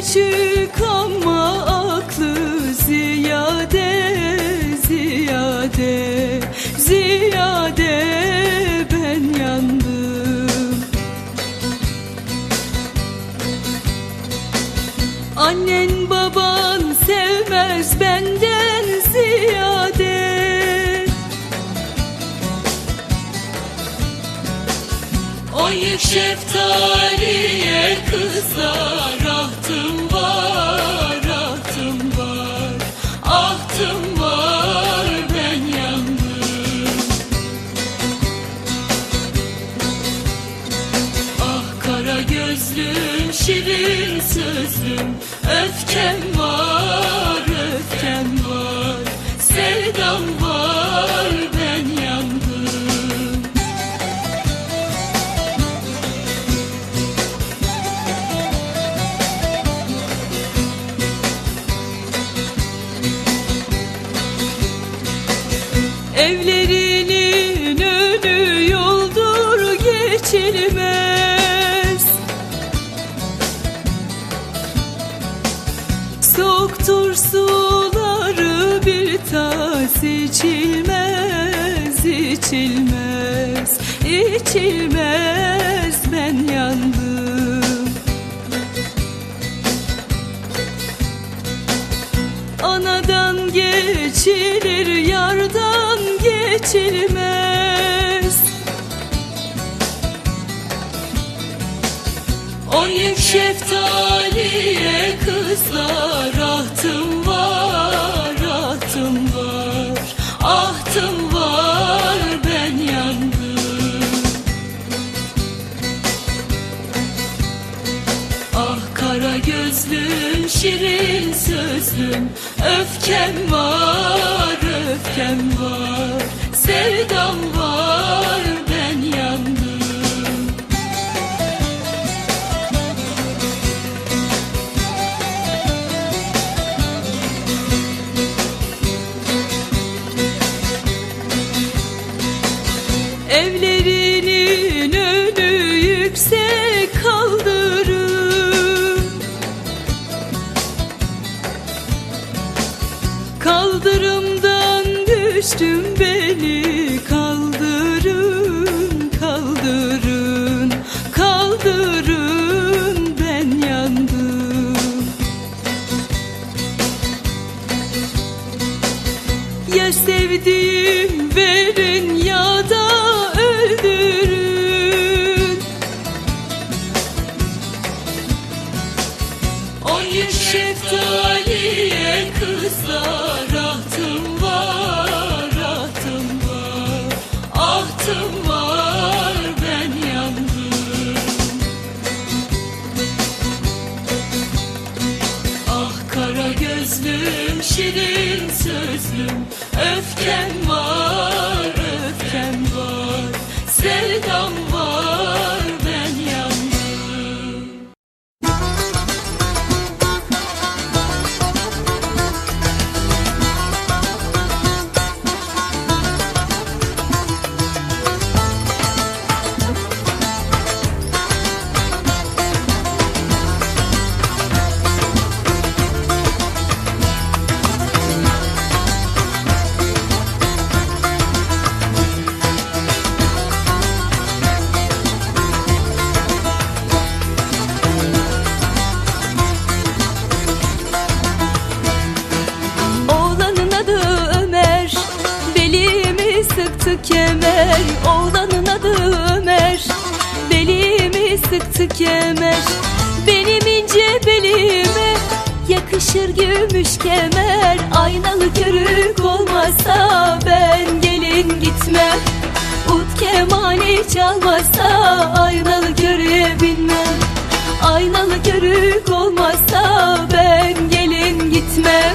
Küçük Yıl şeftaliye kızlar Ahtım var, ahtım var. Ahtım var ben yandım Ah kara gözlüm, şirin sözlüm Öfkem var, öfkem var. Sevdam var Evlerinin önü yoldur geçilmez. Soğuktur suları bir tas içilmez içilmez geçilmez On yıl şeftaliye kızlar Ahtım var, ahtım var. Ahtım var ben yandım Ah kara gözlüm, şirin sözlüm. Öfkem var, öfkem var Sevdam var, ben yandım. Evlerinin önü yüksek kaldırım Kaldırımdan düştüm Ya sevdiğim verin ya da öldürün. On yıl şeftaliye kızlar Ahtım var, ahtım var Ahtım var gözlüm, şirin sözlüm Öfkem var, kemer Oğlanın adı Ömer. Belimi sıktı kemer Benim ince belime. Yakışır gümüş kemer Aynalı körük olmazsa Ben gelin gitmem. Ut kemani çalmazsa Aynalı körüğe binmem. Aynalı körük olmazsa Ben gelin gitmem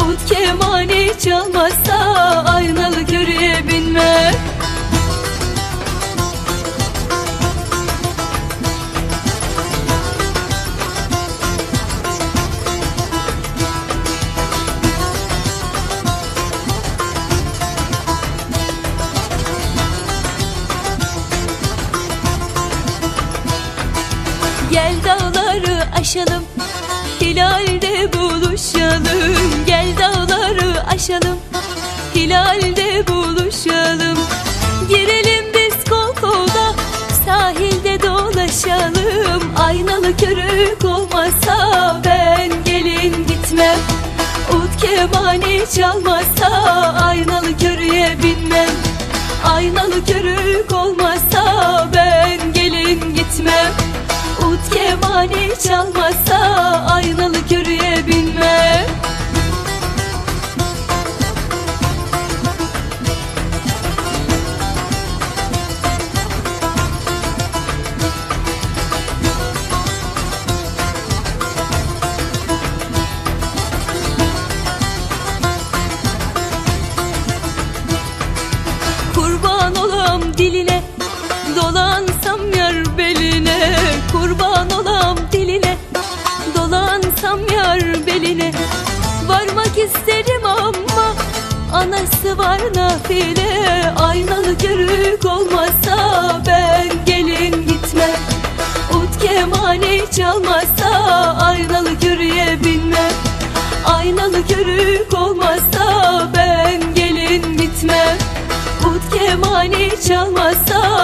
Ut kemani çalmazsa Aynalı körüğe binmem Ut kemani çalmasa Aynalı körüye binmem. Aynalı körük olmasa Ben gelin gitmem. Ut kemani çalmasa Aynalı körüye binmem nafile Aynalı körük olmasa Ben gelin gitmem Ut kemani çalmasa Aynalı körüye binmem Aynalı körük olmasa Ben gelin gitmem Ut kemani çalmasa